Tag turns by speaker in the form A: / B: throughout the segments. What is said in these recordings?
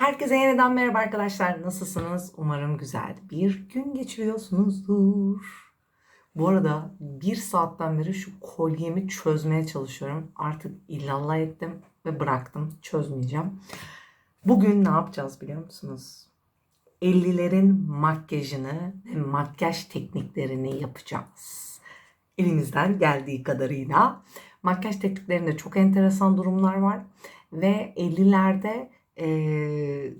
A: Herkese yeniden merhaba arkadaşlar. Nasılsınız? Umarım güzel bir gün geçiriyorsunuzdur. Bu arada bir saatten beri şu kolyemi çözmeye çalışıyorum. Artık illallah ettim ve bıraktım. Çözmeyeceğim. Bugün ne yapacağız biliyor musunuz? 50'lerin makyajını ve makyaj tekniklerini yapacağız. Elimizden geldiği kadarıyla. Makyaj tekniklerinde çok enteresan durumlar var. Ve 50'lerde e,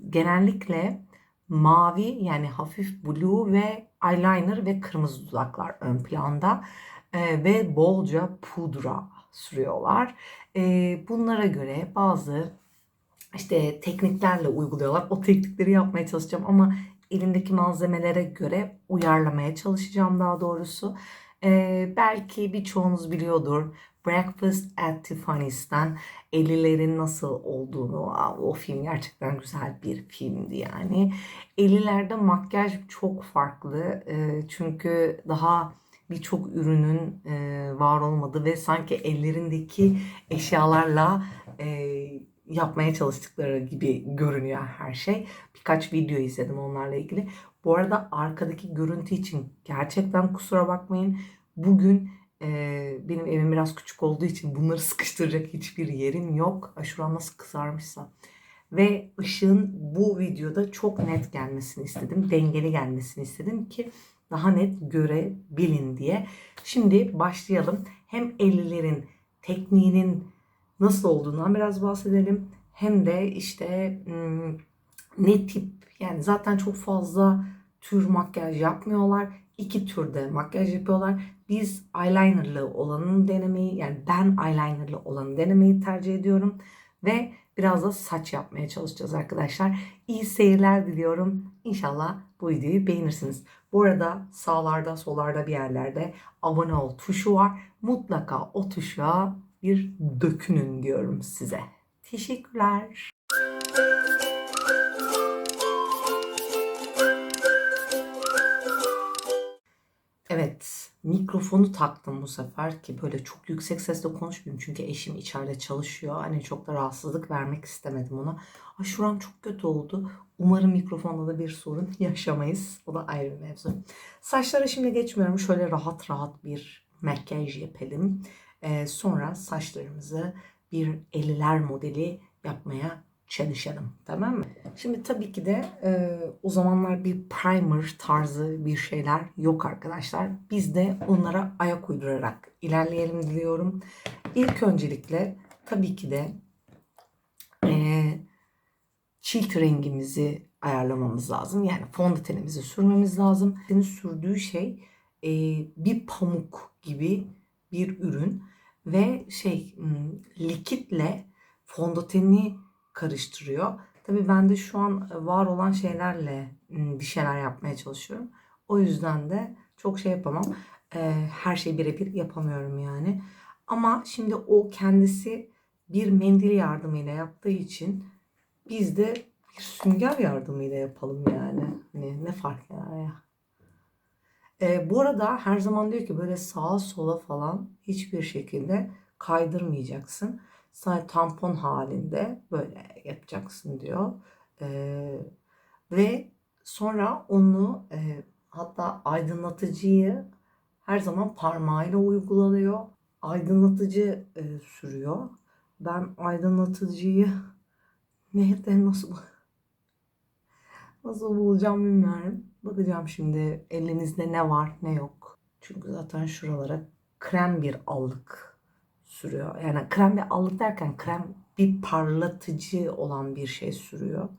A: genellikle mavi yani hafif blue ve eyeliner ve kırmızı dudaklar ön planda E, ve bolca pudra sürüyorlar. E, bunlara göre bazı işte tekniklerle uyguluyorlar. O teknikleri yapmaya çalışacağım ama elimdeki malzemelere göre uyarlamaya çalışacağım daha doğrusu. E, belki birçoğunuz biliyordur. Breakfast at Tiffany's'ten 50'lerin nasıl olduğunu, o film gerçekten güzel bir filmdi yani. 50'lerde makyaj çok farklı Ee, çünkü daha birçok ürünün e, var olmadığı ve sanki ellerindeki eşyalarla e, yapmaya çalıştıkları gibi görünüyor her şey. Birkaç video izledim onlarla ilgili. Bu arada arkadaki görüntü için gerçekten kusura bakmayın. Bugün benim evim biraz küçük olduğu için bunları sıkıştıracak hiçbir yerim yok. Şuram nasıl kızarmışsa. Ve ışığın bu videoda çok net gelmesini istedim. Dengeli gelmesini istedim ki daha net görebilin diye. Şimdi başlayalım. Hem 50'lerin tekniğinin nasıl olduğundan biraz bahsedelim. Hem de işte hmm, ne tip yani zaten çok fazla tür makyaj yapmıyorlar. İki türde makyaj yapıyorlar. Biz eyelinerlı olanın denemeyi yani ben eyelinerlı olanı denemeyi tercih ediyorum. Ve biraz da saç yapmaya çalışacağız arkadaşlar. İyi seyirler diliyorum. İnşallah bu videoyu beğenirsiniz. Bu arada sağlarda sollarda bir yerlerde abone ol tuşu var. Mutlaka o tuşa bir dökünün diyorum size. Teşekkürler. Evet, mikrofonu taktım bu sefer ki böyle çok yüksek sesle konuşmayayım çünkü eşim içeride çalışıyor. Hani çok da rahatsızlık vermek istemedim ona. Ay şuram çok kötü oldu. Umarım mikrofonda da bir sorun yaşamayız. O da ayrı bir mevzu. Saçlara şimdi geçmiyorum. Şöyle rahat rahat bir makyaj yapalım. Ee, sonra saçlarımızı bir 50'ler modeli yapmaya çalışalım. Tamam mı? Şimdi tabii ki de e, o zamanlar bir primer tarzı bir şeyler yok arkadaşlar. Biz de onlara ayak uydurarak ilerleyelim diliyorum. İlk öncelikle tabii ki de e, çilt rengimizi ayarlamamız lazım. Yani fondötenimizi sürmemiz lazım. Senin sürdüğü şey e, bir pamuk gibi bir ürün ve şey hmm, likitle fondöteni karıştırıyor. Tabii ben de şu an var olan şeylerle bir şeyler yapmaya çalışıyorum. O yüzden de çok şey yapamam. Ee, her şeyi birebir yapamıyorum yani. Ama şimdi o kendisi bir mendil yardımıyla yaptığı için biz de bir sünger yardımıyla yapalım yani. Ne, ne fark eder ya. Ee, bu arada her zaman diyor ki böyle sağa sola falan hiçbir şekilde kaydırmayacaksın. Sadece tampon halinde böyle yapacaksın diyor. Ee, ve sonra onu e, hatta aydınlatıcıyı her zaman parmağıyla uygulanıyor. Aydınlatıcı e, sürüyor. Ben aydınlatıcıyı nerede nasıl nasıl bulacağım bilmiyorum. Bakacağım şimdi elinizde ne var ne yok. Çünkü zaten şuralara krem bir allık sürüyor. Yani krem bir allık derken krem bir parlatıcı olan bir şey sürüyor.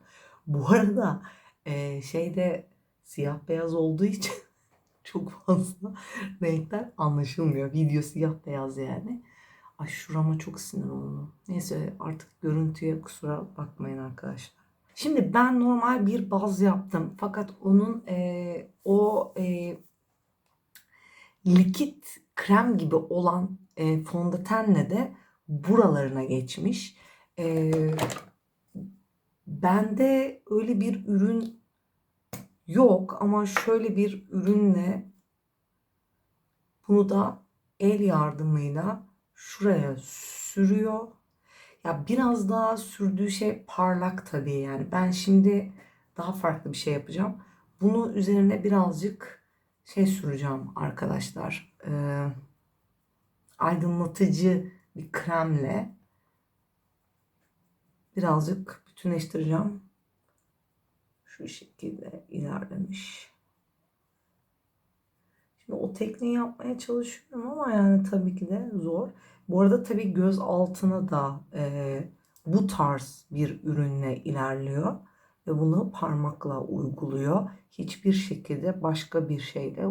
A: Bu arada e, şeyde siyah beyaz olduğu için çok fazla renkler anlaşılmıyor. Video siyah beyaz yani. Ay şurama çok sinir oldum. Neyse artık görüntüye kusura bakmayın arkadaşlar. Şimdi ben normal bir baz yaptım. Fakat onun e, o e, likit krem gibi olan e, fondötenle de buralarına geçmiş. E, bende öyle bir ürün yok ama şöyle bir ürünle bunu da el yardımıyla şuraya sürüyor. Ya biraz daha sürdüğü şey parlak tabii yani. Ben şimdi daha farklı bir şey yapacağım. Bunu üzerine birazcık şey süreceğim arkadaşlar. Ee, aydınlatıcı bir kremle birazcık bütünleştireceğim. Şu şekilde ilerlemiş. Şimdi o tekniği yapmaya çalışıyorum ama yani tabii ki de zor. Bu arada tabii göz altına da e, bu tarz bir ürünle ilerliyor ve bunu parmakla uyguluyor. Hiçbir şekilde başka bir şeyle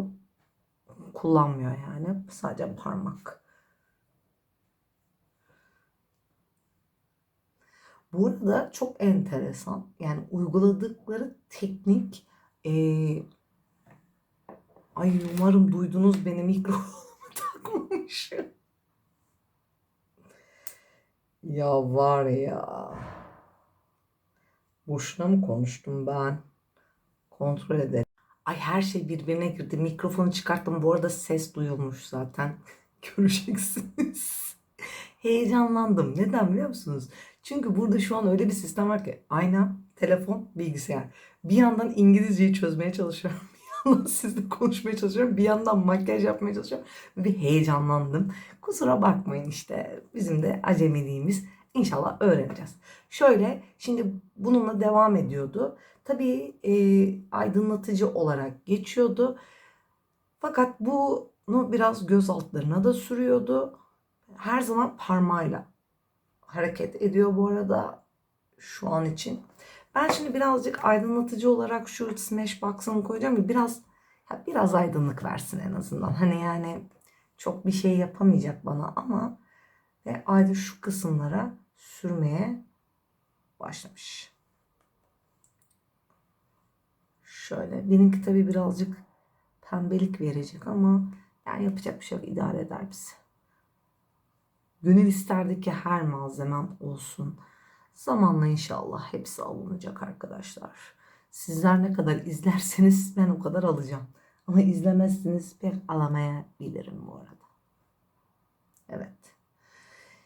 A: kullanmıyor yani. Sadece parmak. Bu arada çok enteresan. Yani uyguladıkları teknik e, ay umarım duydunuz beni mikrofonumu takmamışım. Ya var ya. Boşuna mı konuştum ben? Kontrol edelim. Ay her şey birbirine girdi. Mikrofonu çıkarttım. Bu arada ses duyulmuş zaten. Göreceksiniz. Heyecanlandım. Neden biliyor musunuz? Çünkü burada şu an öyle bir sistem var ki ayna, telefon, bilgisayar. Bir yandan İngilizceyi çözmeye çalışıyorum. Bir yandan sizle konuşmaya çalışıyorum. Bir yandan makyaj yapmaya çalışıyorum. Bir heyecanlandım. Kusura bakmayın işte. Bizim de acemiliğimiz. İnşallah öğreneceğiz. Şöyle şimdi bununla devam ediyordu. Tabii e, aydınlatıcı olarak geçiyordu. Fakat bunu biraz göz altlarına da sürüyordu. Her zaman parmağıyla hareket ediyor bu arada şu an için. Ben şimdi birazcık aydınlatıcı olarak şu Smashbox'ını koyacağım ki biraz ya biraz aydınlık versin en azından. Hani yani çok bir şey yapamayacak bana ama ve ayrı şu kısımlara sürmeye başlamış. Şöyle benimki tabii birazcık pembelik verecek ama yani yapacak bir şey yok idare eder bizi. Gönül isterdi ki her malzemem olsun. Zamanla inşallah hepsi alınacak arkadaşlar. Sizler ne kadar izlerseniz ben o kadar alacağım. Ama izlemezsiniz pek alamayabilirim bu arada. Evet.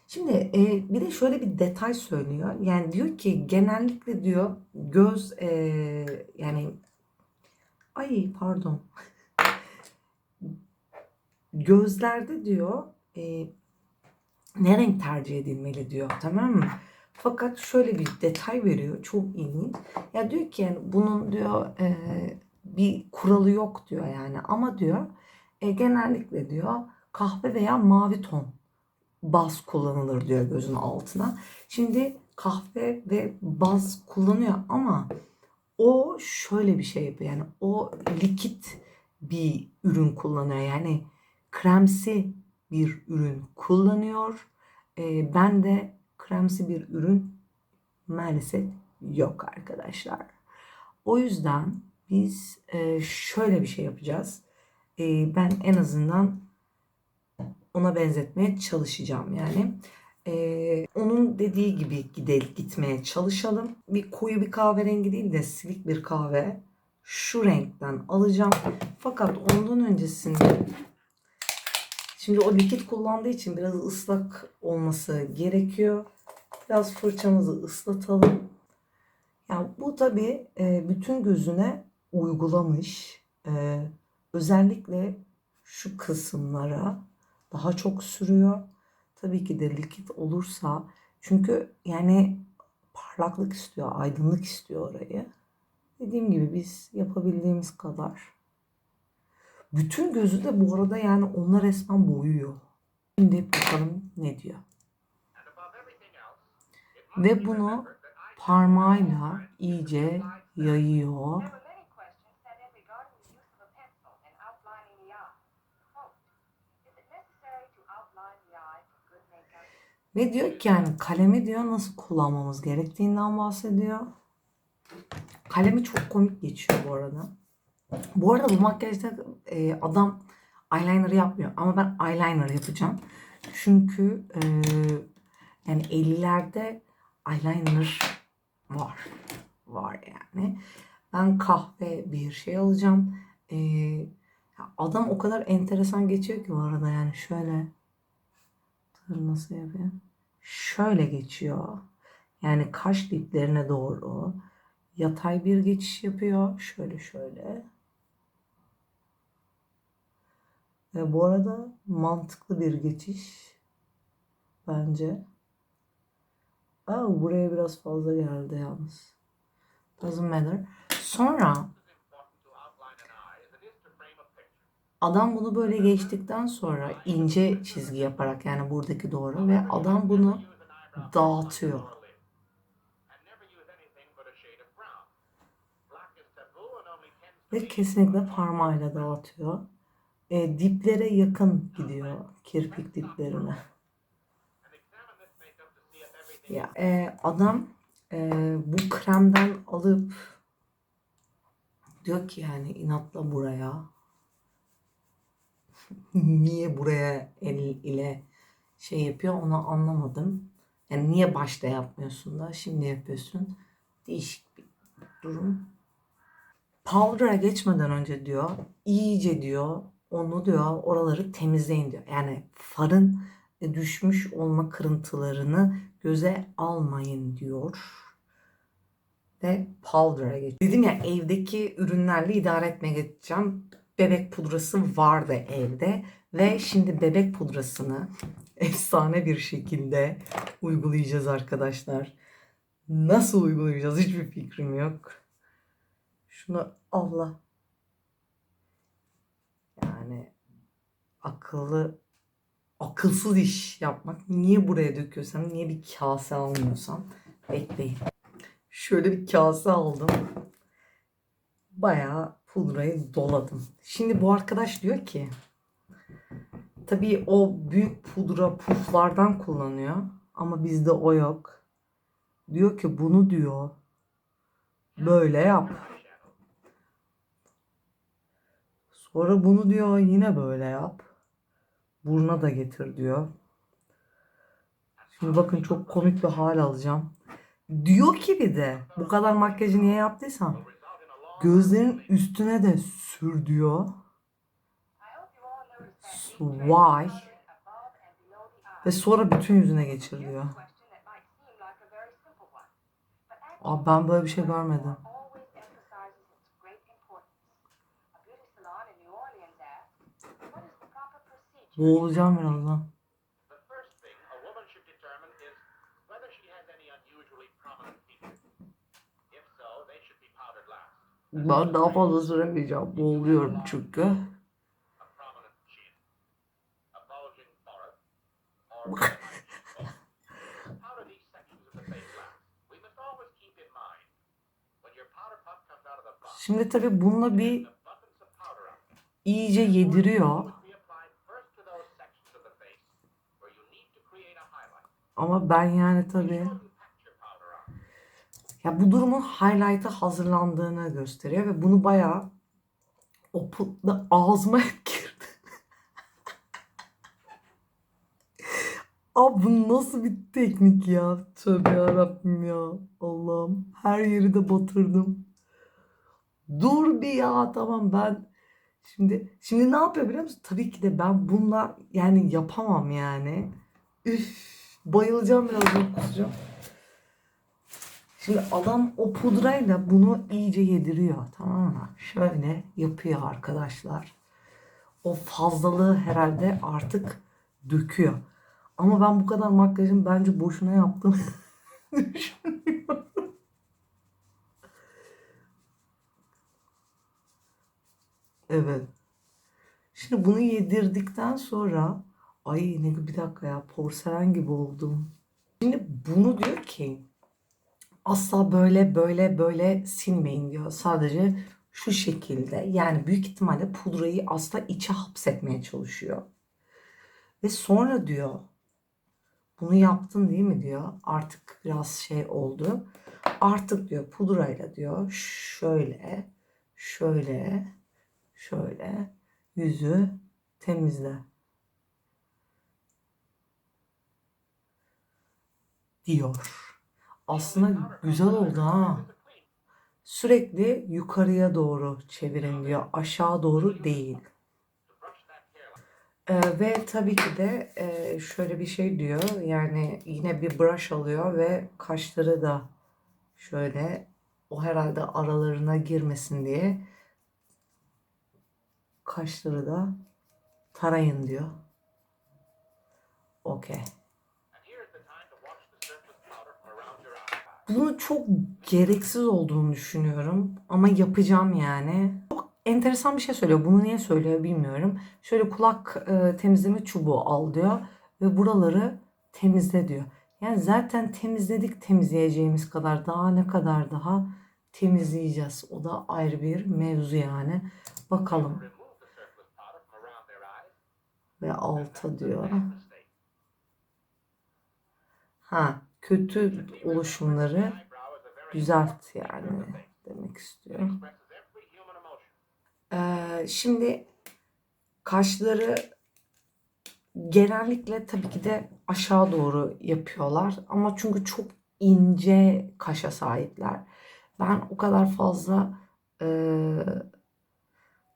A: Şimdi e, bir de şöyle bir detay söylüyor. Yani diyor ki genellikle diyor göz e, yani ay pardon gözlerde diyor e, ne renk tercih edilmeli diyor tamam mı? Fakat şöyle bir detay veriyor çok ilginç. Ya diyor ki yani bunun diyor e, bir kuralı yok diyor yani ama diyor e, genellikle diyor kahve veya mavi ton baz kullanılır diyor gözün altına. Şimdi kahve ve baz kullanıyor ama o şöyle bir şey yapıyor. Yani o likit bir ürün kullanıyor. Yani kremsi bir ürün kullanıyor. Ee, ben de kremsi bir ürün maalesef yok arkadaşlar. O yüzden biz e, şöyle bir şey yapacağız. E, ben en azından ona benzetmeye çalışacağım yani. Ee, onun dediği gibi gidelim gitmeye çalışalım. Bir koyu bir kahverengi değil de silik bir kahve şu renkten alacağım. Fakat ondan öncesinde şimdi o likit kullandığı için biraz ıslak olması gerekiyor. Biraz fırçamızı ıslatalım. Yani bu tabi bütün gözüne uygulamış. E, özellikle şu kısımlara daha çok sürüyor. Tabii ki de likit olursa çünkü yani parlaklık istiyor, aydınlık istiyor orayı. Dediğim gibi biz yapabildiğimiz kadar. Bütün gözü de bu arada yani onlar resmen boyuyor. Şimdi bakalım ne diyor. Ve bunu parmağıyla iyice yayıyor. Ve diyor ki yani kalemi diyor nasıl kullanmamız gerektiğinden bahsediyor. Kalemi çok komik geçiyor bu arada. Bu arada bu makyajda e, adam eyeliner yapmıyor ama ben eyeliner yapacağım. Çünkü e, yani 50'lerde eyeliner var. Var yani. Ben kahve bir şey alacağım. E, adam o kadar enteresan geçiyor ki bu arada yani şöyle nasıl yapıyor? şöyle geçiyor. Yani kaş diplerine doğru yatay bir geçiş yapıyor. Şöyle şöyle. Ve bu arada mantıklı bir geçiş bence. Aa, buraya biraz fazla geldi yalnız. Doesn't matter. Sonra adam bunu böyle geçtikten sonra ince çizgi yaparak yani buradaki doğru ve adam bunu dağıtıyor. Ve kesinlikle parmağıyla dağıtıyor. E, diplere yakın gidiyor kirpik diplerine. Ya e, adam e, bu kremden alıp diyor ki yani inatla buraya niye buraya el ile şey yapıyor onu anlamadım. Yani niye başta yapmıyorsun da şimdi yapıyorsun. Değişik bir durum. Powder'a geçmeden önce diyor iyice diyor onu diyor oraları temizleyin diyor. Yani farın düşmüş olma kırıntılarını göze almayın diyor. Ve powder'a geç. Dedim ya evdeki ürünlerle idare etmeye geçeceğim. Bebek pudrası vardı evde ve şimdi bebek pudrasını efsane bir şekilde uygulayacağız arkadaşlar. Nasıl uygulayacağız hiçbir fikrim yok. Şunu Allah. Yani akıllı akılsız iş yapmak. Niye buraya döküyorsam, niye bir kase almıyorsam bekleyin. Şöyle bir kase aldım. Bayağı pudrayı doladım. Şimdi bu arkadaş diyor ki tabii o büyük pudra puflardan kullanıyor ama bizde o yok. Diyor ki bunu diyor böyle yap. Sonra bunu diyor yine böyle yap. Buruna da getir diyor. Şimdi bakın çok komik bir hal alacağım. Diyor ki bir de bu kadar makyajı niye yaptıysam gözlerin üstüne de sür diyor. Why? Ve sonra bütün yüzüne geçir diyor. Abi ben böyle bir şey görmedim.
B: Powdered last.
A: Ben daha fazla süremeyeceğim. Boğuluyorum çünkü. Şimdi tabii bununla bir iyice yediriyor. Ama ben yani tabii ya bu durumun highlight'a hazırlandığını gösteriyor ve bunu bayağı o putla ağzıma hep girdi. Abi bu nasıl bir teknik ya? Tövbe yarabbim ya. Allah'ım. Her yeri de batırdım. Dur bir ya tamam ben şimdi şimdi ne yapıyor biliyor musun? Tabii ki de ben bununla yani yapamam yani. Üf bayılacağım birazdan kusacağım. Şimdi adam o pudrayla bunu iyice yediriyor tamam mı? Şöyle yapıyor arkadaşlar. O fazlalığı herhalde artık döküyor. Ama ben bu kadar makyajın bence boşuna yaptım. düşünüyorum. Evet. Şimdi bunu yedirdikten sonra ay ne bir dakika ya porselen gibi oldum. Şimdi bunu diyor ki asla böyle böyle böyle silmeyin diyor. Sadece şu şekilde yani büyük ihtimalle pudrayı asla içe hapsetmeye çalışıyor. Ve sonra diyor bunu yaptın değil mi diyor. Artık biraz şey oldu. Artık diyor pudrayla diyor şöyle şöyle şöyle yüzü temizle. Diyor. Aslında güzel oldu ha. Sürekli yukarıya doğru çevirin diyor. Aşağı doğru değil. Ee, ve tabii ki de e, şöyle bir şey diyor. Yani yine bir brush alıyor ve kaşları da şöyle o herhalde aralarına girmesin diye kaşları da tarayın diyor. Okey. Bunu çok gereksiz olduğunu düşünüyorum ama yapacağım yani. Çok enteresan bir şey söylüyor. Bunu niye söylüyor bilmiyorum. Şöyle kulak e, temizleme çubuğu al diyor ve buraları temizle diyor. Yani zaten temizledik temizleyeceğimiz kadar daha ne kadar daha temizleyeceğiz. O da ayrı bir mevzu yani. Bakalım ve alta diyor. Ha kötü oluşumları düzelt yani demek istiyor. Ee, şimdi kaşları genellikle tabii ki de aşağı doğru yapıyorlar ama çünkü çok ince kaşa sahipler. Ben o kadar fazla e,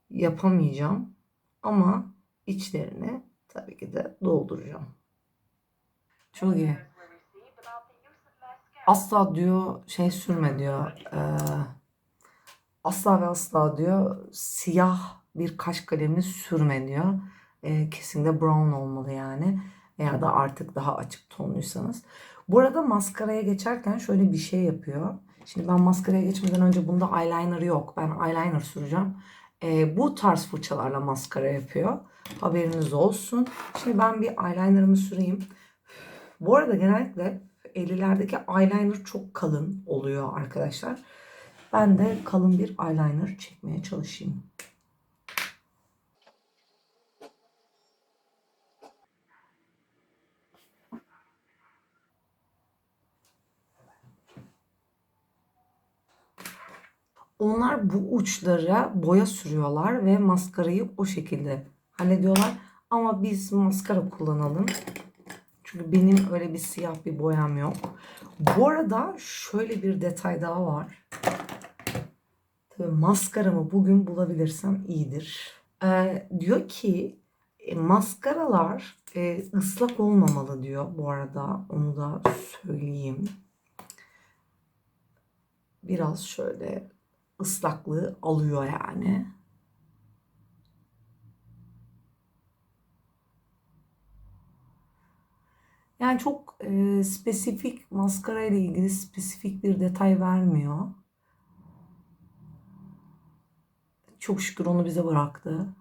A: yapamayacağım ama içlerini tabii ki de dolduracağım. Çok iyi. Asla diyor şey sürme diyor. eee, asla ve asla diyor siyah bir kaş kalemi sürme diyor. Eee, kesinlikle brown olmalı yani. Veya da artık daha açık tonluysanız. Bu arada maskaraya geçerken şöyle bir şey yapıyor. Şimdi ben maskaraya geçmeden önce bunda eyeliner yok. Ben eyeliner süreceğim. Eee, bu tarz fırçalarla maskara yapıyor. Haberiniz olsun. Şimdi ben bir eyelinerımı süreyim. Bu arada genellikle 50'lerdeki eyeliner çok kalın oluyor arkadaşlar. Ben de kalın bir eyeliner çekmeye çalışayım. Onlar bu uçlara boya sürüyorlar ve maskarayı o şekilde hallediyorlar. Ama biz maskara kullanalım. Çünkü benim öyle bir siyah bir boyam yok. Bu arada şöyle bir detay daha var. Tabii maskaramı bugün bulabilirsem iyidir. Ee, diyor ki e, maskaralar e, ıslak olmamalı diyor bu arada. Onu da söyleyeyim. Biraz şöyle ıslaklığı alıyor yani. Yani çok e, spesifik maskara ile ilgili spesifik bir detay vermiyor. Çok şükür onu bize bıraktı.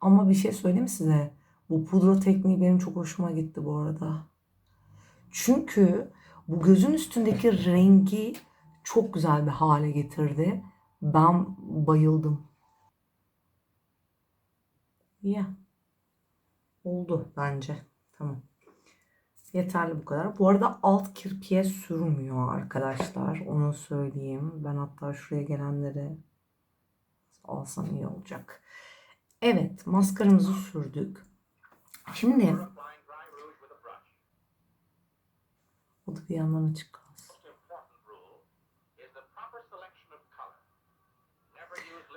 A: Ama bir şey söyleyeyim size? Bu pudra tekniği benim çok hoşuma gitti bu arada. Çünkü bu gözün üstündeki rengi çok güzel bir hale getirdi. Ben bayıldım. Ya. Oldu bence. Tamam. Yeterli bu kadar. Bu arada alt kirpiğe sürmüyor arkadaşlar. Onu söyleyeyim. Ben hatta şuraya gelenleri alsam iyi olacak. Evet, maskaramızı sürdük. Şimdi o da bir yandan açık kalsın.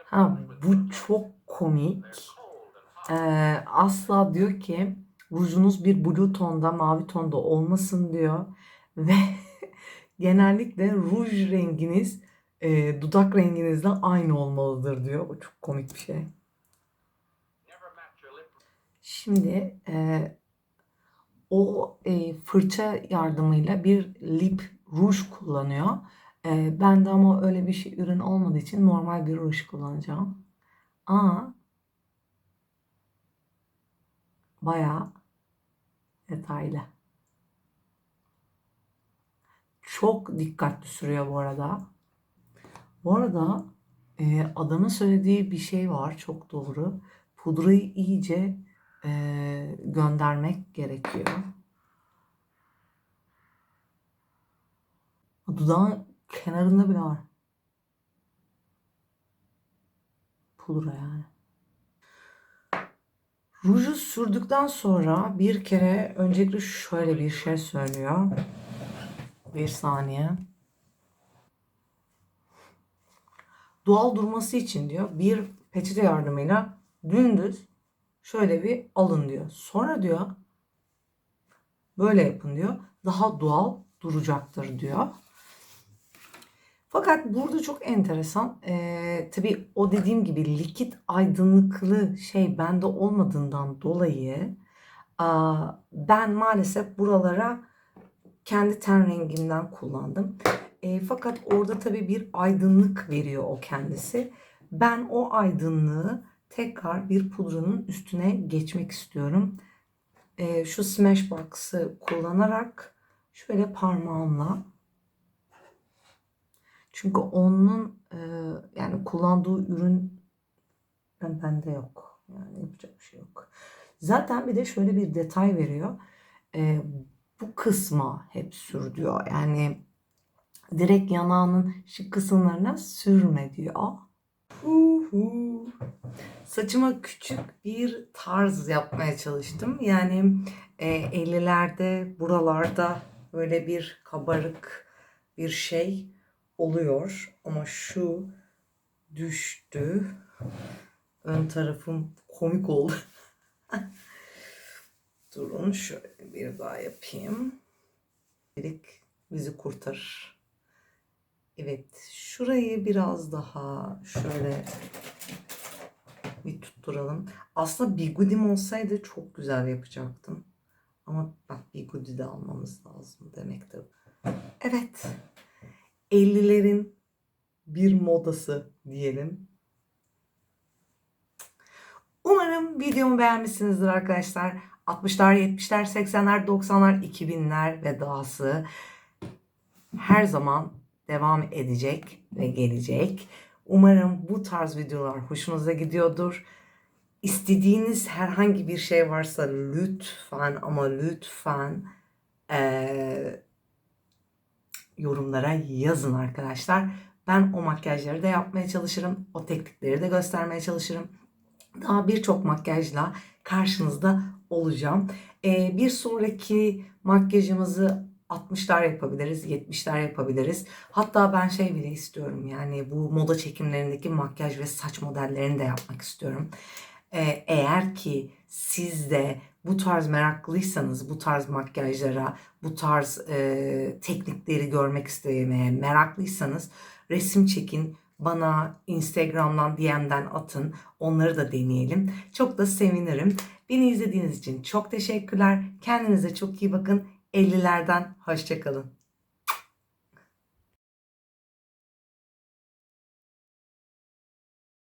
A: Ha, bu çok komik. Ee, asla diyor ki rujunuz bir blue tonda, mavi tonda olmasın diyor. Ve genellikle ruj renginiz e, dudak renginizle aynı olmalıdır diyor. O çok komik bir şey. Şimdi e, o e, fırça yardımıyla bir lip ruj kullanıyor. E, ben de ama öyle bir şey ürün olmadığı için normal bir ruj kullanacağım. Ama bayağı detaylı. Çok dikkatli sürüyor bu arada. Bu arada e, adamın söylediği bir şey var çok doğru. Pudrayı iyice e, göndermek gerekiyor. Dudağın kenarında bile var. Pudra yani. Ruju sürdükten sonra bir kere öncelikle şöyle bir şey söylüyor. Bir saniye. Doğal durması için diyor bir peçete yardımıyla dümdüz şöyle bir alın diyor. Sonra diyor böyle yapın diyor. Daha doğal duracaktır diyor. Fakat burada çok enteresan. Ee, tabii o dediğim gibi likit aydınlıklı şey bende olmadığından dolayı aa, ben maalesef buralara kendi ten rengimden kullandım. E, fakat orada tabii bir aydınlık veriyor o kendisi. Ben o aydınlığı tekrar bir pudranın üstüne geçmek istiyorum. E, şu Smashbox'ı kullanarak şöyle parmağımla çünkü onun e, yani kullandığı ürün ben- bende yok. Yani yapacak bir şey yok. Zaten bir de şöyle bir detay veriyor. E, bu kısma hep sür diyor. Yani direkt yanağının şu kısımlarına sürme diyor. Hu hu. Saçıma küçük bir tarz yapmaya çalıştım. Yani e, 50'lerde buralarda böyle bir kabarık bir şey oluyor. Ama şu düştü. Ön tarafım komik oldu. Durun şöyle bir daha yapayım. Dedik bizi kurtarır. Evet şurayı biraz daha şöyle bir tutturalım. Aslında bigudim olsaydı çok güzel yapacaktım. Ama bak bigudi de almamız lazım demektir. Evet. 50'lerin bir modası diyelim. Umarım videomu beğenmişsinizdir arkadaşlar. 60'lar, 70'ler, 80'ler, 90'lar, 2000'ler ve dahası her zaman devam edecek ve gelecek. Umarım bu tarz videolar hoşunuza gidiyordur. İstediğiniz herhangi bir şey varsa lütfen ama lütfen eee, yorumlara yazın arkadaşlar. Ben o makyajları da yapmaya çalışırım. O teknikleri de göstermeye çalışırım. Daha birçok makyajla karşınızda olacağım. Ee, bir sonraki makyajımızı 60'lar yapabiliriz, 70'ler yapabiliriz. Hatta ben şey bile istiyorum yani bu moda çekimlerindeki makyaj ve saç modellerini de yapmak istiyorum. Ee, eğer ki siz de bu tarz meraklıysanız, bu tarz makyajlara, bu tarz e, teknikleri görmek istemeye meraklıysanız resim çekin, bana Instagram'dan DM'den atın. Onları da deneyelim. Çok da sevinirim. Beni izlediğiniz için çok teşekkürler. Kendinize çok iyi bakın. 50'lerden hoşçakalın.